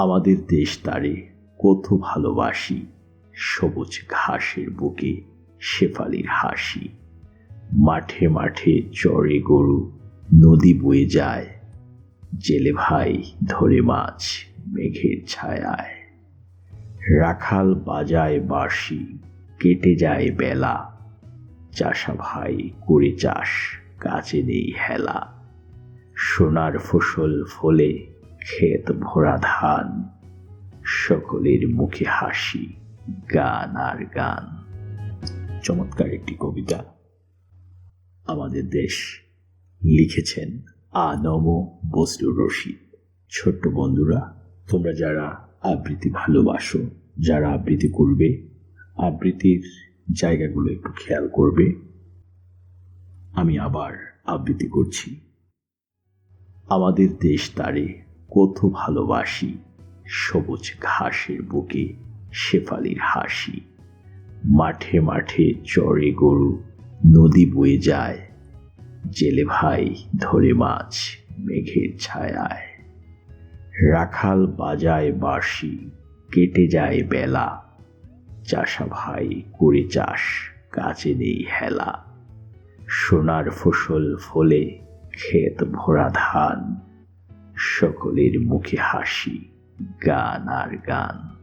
আমাদের দেশ তারে কত ভালোবাসি। সবুজ ঘাসের বুকে শেফালির হাসি। মাঠে মাঠে চড়ে গরু, নদী বয়ে যায়। জেলে ভাই ধরে মাছ মেঘের ছায়ায়। রাখাল বাজায় বাঁশি, কেটে যায় বেলা। চাষা ভাই করে চাষ কাজে নেই হেলা। সোনার ফসল ফলে ক্ষেত ভরা ধান, সকলের মুখে হাসি, গান আর গান। চমৎকার একটি কবিতা। আমাদের দেশ লিখেছেন আনম বসরুর রশিদ। ছোট্ট বন্ধুরা, তোমরা যারা আবৃত্তি ভালোবাসো, যারা আবৃত্তি করবে, আবৃত্তির জায়গাগুলো একটু খেয়াল করবে। আমি আবার আবৃত্তি করছি। আমাদের দেশ তারে কত ভালোবাসি। সবুজ ঘাসের বুকে শেফালির হাসি। মাঠে মাঠে চড়ে গরু, নদী বয়ে যায়। জেলে ভাই ধরে মাছ মেঘের ছায়ায়। রাখাল বাজায় বাঁশি, কেটে যায় বেলা। চাষা ভাই করে চাষ, কাজে নেই হেলা। সোনার ফসল ফলে ক্ষেত ভরা ধান। সকলের মুখে হাসি গান আর গান।